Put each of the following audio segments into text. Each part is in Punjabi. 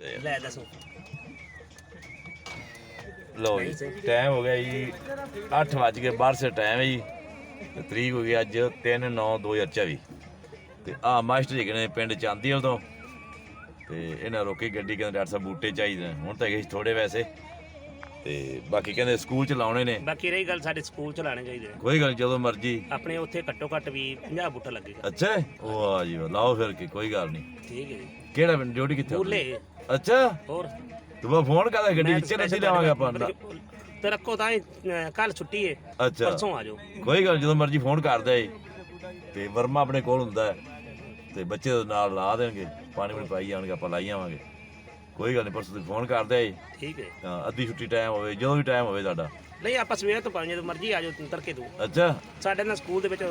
ਤੇ ਲੈ ਦੱਸੋ। ਜੀ ਟਾਈਮ ਹੋ ਗਿਆ ਜੀ 8 ਵੱਜ ਕੇ 12 ਸੇ ਟਾਈਮ ਹੈ ਜੀ। ਤੇ ਤਰੀਕ ਹੋ ਗਈ ਅੱਜ 3 9 2024 ਤੇ ਆ ਮਾਸਟਰ ਜੀ ਨੇ ਪਿੰਡ ਚਾਂਦੀ ਉਦੋਂ ਤੇ। ਇਹਨਾਂ ਰੋਕੀ ਗੱਡੀ ਕਹਿੰਦੇ ਡਾਕਟਰ ਸਾਹਿਬ ਬੂਟੇ ਚਾਹੀਦੇ ਹੁਣ ਤਾਂ ਸੀ ਥੋੜੇ ਵੈਸੇ ਤੇ ਬਾਕੀ ਕਹਿੰਦੇ ਸਕੂਲ ਚ ਲਾਉਣੇ ਨੇ। ਬਾਕੀ ਰਹੀ ਗੱਲ ਸਾਡੇ ਸਕੂਲ ਚ ਲਾਣੇ ਚਾਹੀਦੇ ਨੇ। ਕੋਈ ਗੱਲ ਨੀ, ਜਦੋਂ ਮਰਜ਼ੀ। ਆਪਣੇ ਉੱਥੇ ਘੱਟੋ ਘੱਟ ਵੀ 50 ਬੂਟਾ ਲੱਗੇਗਾ। ਅੱਛਾ? ਵਾਹ ਜੀ ਵਾਹ, ਲਾਓ ਫਿਰ ਕੀ ਕੋਈ ਗੱਲ ਨਹੀਂ ਠੀਕ ਹੈ ਜੀ। ਕਿਹੜਾ ਪਿੰਡ ਡਿਊਟੀ ਕਿੱਥੇ ਬੁੱਲੇ ਆਪਣੀ? ਅੱਛਾ? ਹੋਰ? ਤੂੰ ਬਾ ਫੋਨ ਕਰਦਾ ਗੱਡੀ ਵਿੱਚ ਰੱਜੀ ਲਾਵਾਂਗੇ ਆਪਾਂ ਤੇ ਰੱਖੋ ਤਾਂ ਕੱਲ ਛੁੱਟੀ ਹੈ ਅੱਛਾ। ਪਰਸੋਂ ਆ ਜਾਓ। ਕੋਈ ਗੱਲ ਨੀ, ਜਦੋਂ ਮਰਜ਼ੀ ਫੋਨ ਕਰਦਾ ਏ ਤੇ ਵਰਮਾ ਆਪਣੇ ਕੋਲ ਹੁੰਦਾ। ਹੈ ਤੇ ਬੱਚੇ ਨਾਲ ਲਾ ਦੇਣਗੇ। ਪਾਣੀ ਵੀ ਪਾਈ ਜਾਣਗੇ ਆਪਾਂ ਲਾਈ ਜਾਵਾਂਗੇ ਕੋਈ ਗੱਲ ਨਹੀਂ ਪਰਸੋਂ ਤੁਸੀਂ ਫੋਨ ਕਰਦਾ ਏ ਠੀਕ ਹੈ। ਹਾਂ, ਅੱਧੀ ਛੁੱਟੀ ਟਾਈਮ ਹੋਵੇ ਜਦੋਂ ਵੀ ਟਾਈਮ ਹੋਵੇ ਤੁਹਾਡਾ। ਨਹੀਂ ਆਪਾਂ ਸਵੇਰ ਤੋਂ ਪਾਣੀ ਜਦੋਂ ਮਰਜ਼ੀ ਆ ਜਾਓ ਤੜਕੇ ਤੋਂ। ਅੱਛਾ। ਸਾਡੇ ਨਾਲ ਸਕੂਲ ਦੇ ਵਿੱਚ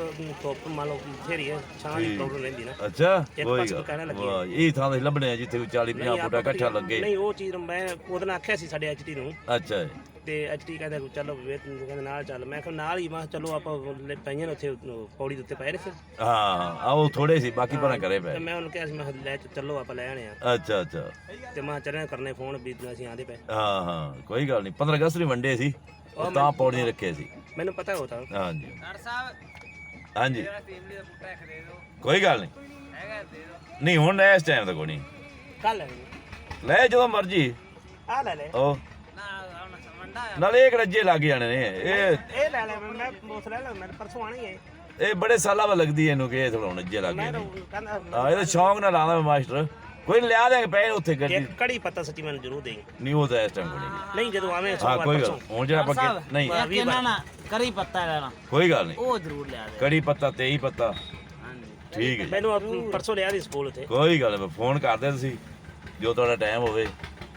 ਧੁੱਪ ਮੰਨ ਲਓ ਬਥੇਰੀ ਹੈ ਛਾਂ ਦੀ ਪ੍ਰੋਬਲਮ ਰਹਿੰਦੀ ਨਾ। ਅੱਛਾ ਇੱਕ ਕੋਈ ਪਾਸੇ ਗੱਲ ਵਾਹ ਇਹ ਥਾਂ ਦੇ ਲੱਭਣੇ ਆ ਜਿੱਥੇ ਕੋਈ 40 50 ਨਹੀਂ, ਫੁੱਟਾ ਆਪਾਂ ਇਕੱਠਾ ਲੱਗੇ। ਨਹੀਂ ਉਹ ਚੀਜ਼ ਮੈਂ ਉਹਦੇ ਨਾਲ ਆਖਿਆ ਸੀ ਸਾਡੇ ਐਚਟੀ ਨੂੰ। ਅੱਛਾ ਜੀ। ਤੇ ਐਚਟੀ ਕਹਿੰਦਾ ਚਲੋ ਵੇ ਕਹਿੰਦੇ ਨਾਲ ਚੱਲ। ਮੈਂ ਕਿਹਾ ਨਾਲ ਹੀ ਮੈਂ ਕਿਹਾ ਚਲੋ ਆਪਾਂ ਲੈ ਪਈਆਂ ਨੇ ਉੱਥੇ ਉਹ ਪੌੜੀ ਦੇ ਉੱਤੇ ਪਏ ਨੇ ਫਿਰ। ਹਾਂ ਆ ਉਹ ਥੋੜੇ ਸੀ ਬਾਕੀ ਭਰਾ ਕਰੇ ਤੇ ਪਏ ਮੈਂ ਉਹਨੂੰ ਕਿਹਾ ਸੀ ਮੈਂ ਕਿਹਾ ਲੈ ਚ- ਚੱਲੋ ਆਪਾਂ ਲੈ ਆਣੇ ਆ। ਅੱਛਾ ਅੱਛਾ। ਤੇ ਮੈਂ ਚੱਲਿਆ ਕਰਨੇ ਫੋਨ ਵੀ ਅਸੀਂ ਆਂਦੇ ਪਏ। ਹਾਂ ਹਾਂ ਕੋਈ ਗੱਲ ਨਹੀਂ। 15 ਅਗਸਤ ਨੂੰ ਵੰਡੇ ਸੀ ਉਹ ਤਾਂ ਪੌੜੀਆਂ ਰੱਖੇ ਸੀ। ਮੈਨੂੰ ਪਤਾ ਹੋ ਤਾਂ। ਹਾਂਜੀ। ਡਾਕਟਰ ਸਾਹਿਬ ਹਾਂਜੀ। ਫੈਮਿਲੀ ਦਾ ਬੂਟਾ ਇੱਕ ਦੇ ਦਿਓ। ਕੋਈ ਗੱਲ ਨਹੀਂ। ਹੈਗਾ ਦੇ ਦਿਓ। ਨਹੀਂ ਹੁਣ ਇਸ ਟਾਈਮ ਤਾਂ ਕੋਈ ਨਹੀਂ। ਕੱਲ ਲੈ ਲੈ ਜਦੋਂ ਮਰਜ਼ੀ। ਆ ਲੈ ਲੈ। ਉਹ ਨਾਲੇ ਇਹ ਰੱਜੇ ਲੱਗ ਜਾਣੇ ਨੇ। ਇਹ ਇਹ ਲੈ ਲੈ ਮੈਂ ਮੈਂ ਉਸ ਲੈ ਲੈ ਮੈਂ ਪਰਸੋਂ ਆਣਾ ਹੀ। ਇਹ ਬੜੇ ਸਾਲਾਂ ਬਾਅਦ ਲੱਗਦੀ ਹੈ ਇਹਨੂੰ ਕਿ ਇਹ ਥੋੜਾ ਰੱਜੇ ਲੱਗ ਮੈਂ ਗਏ ਤਾਂ ਨੇ ਕਹਿੰਦਾ ਹਾਂ ਇਹ ਤਾਂ ਸ਼ੌਂਕ ਨਾਲ ਲਾਉਂਦਾ ਮੈਂ ਮਾਸਟਰ। ਕੋਈ ਨੀ, ਲਿਆ ਦੇਂਗੇ ਪਏ ਨੇ ਉੱਥੇ ਗੱਡੀ। ਇੱਕ ਕੜੀ ਪੱਤਾ ਸੱਚੀ ਮੈਨੂੰ ਜ਼ਰੂਰ ਦੇਂਗੇ ਨਹੀਂ ਉਹ ਤਾਂ ਇਸ ਟਾਈਮ ਕੋਈ ਨਹੀਂ। ਨਹੀਂ ਜਦੋਂ ਆਵੇਂ ਹਾਂ ਸੋਮਵਾਰ ਕੋਈ ਗੱਲ ਪਰਸੋਂ। ਹੁਣ ਜਿਹੜਾ ਆਪਾਂ ਸਾਹਿਬ ਕਿ- ਨਹੀਂ। ਇੱਕ ਇਹਨਾਂ ਨਾ ਕਰੀ ਪੱਤਾ ਲੈਣਾ। ਕੋਈ ਗੱਲ ਨਹੀਂ। ਉਹ ਜ਼ਰੂਰ ਲਿਆ ਦੇ। ਕੜੀ ਪੱਤਾ ਤੇਈ ਪੱਤਾ। ਹਾਂਜੀ। ਠੀਕ ਹੈ ਜੀ। ਮੈਨੂੰ ਆਪ- ਪਰਸੋਂ ਲਿਆ ਦੀ ਸਕੂਲ ਉੱਤੇ ਕੋਈ ਗੱਲ ਨਹੀਂ ਫੋਨ ਕਰਦੇ ਤੁਸੀਂ। ਜੋ ਤੁਹਾਡਾ ਟਾਈਮ ਹੋਵੇ।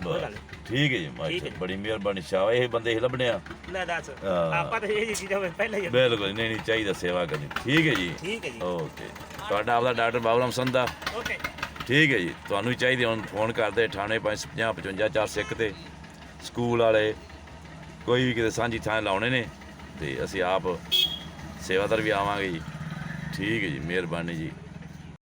ਬਸ। ਗੱਲ ਨੀ। ਠੀਕ ਹੈ ਜੀ ਠੀਕ ਹੈ ਜੀ। ਬੜੀ ਮਿਹਰਬਾਨੀ ਸ਼ਾਹ ਇਹ ਬੰਦੇ ਹੀ ਲੱਭਣੇ ਆ। ਲੈ ਦੱਸ ਹਾਂ। ਆਪਾਂ ਤਾਂ ਇਹ ਚੀਜ਼ਾਂ ਪਹਿਲਾਂ ਹੀ ਬਿਲਕੁਲ ਨਹੀਂ ਨਹੀਂ ਚਾਹੀਦਾ ਸੇਵਾ ਕਰਨੀ। ਠੀਕ ਹੈ ਜੀ? ਠੀਕ ਹੈ ਜੀ। ਓਕੇ। ਤੁਹਾਡਾ ਆਪਦਾ ਡਾਕਟਰ ਬਾਬੂਰਾਮ ਸੰਧਾ। ਓਕੇ। ਠੀਕ ਹੈ ਜੀ ਤੁਹਾਨੂੰ ਵੀ ਚਾਹੀਦੀ ਹੁਣ ਫੋਨ ਕਰਦੇ 98 550 55 4 ਸਿੱਖ ਤੇ ਸਕੂਲ ਵਾਲੇ ਕੋਈ ਵੀ ਕਿਤੇ ਸਾਂਝੀ ਥਾਂ ਲਾਉਣੇ ਨੇ ਤੇ ਅਸੀਂ ਆਪ ਸੇਵਾਦਾਰ ਵੀ ਆਵਾਂਗੇ ਜੀ। ਠੀਕ ਹੈ ਜੀ ਮਿਹਰਬਾਨੀ ਜੀ।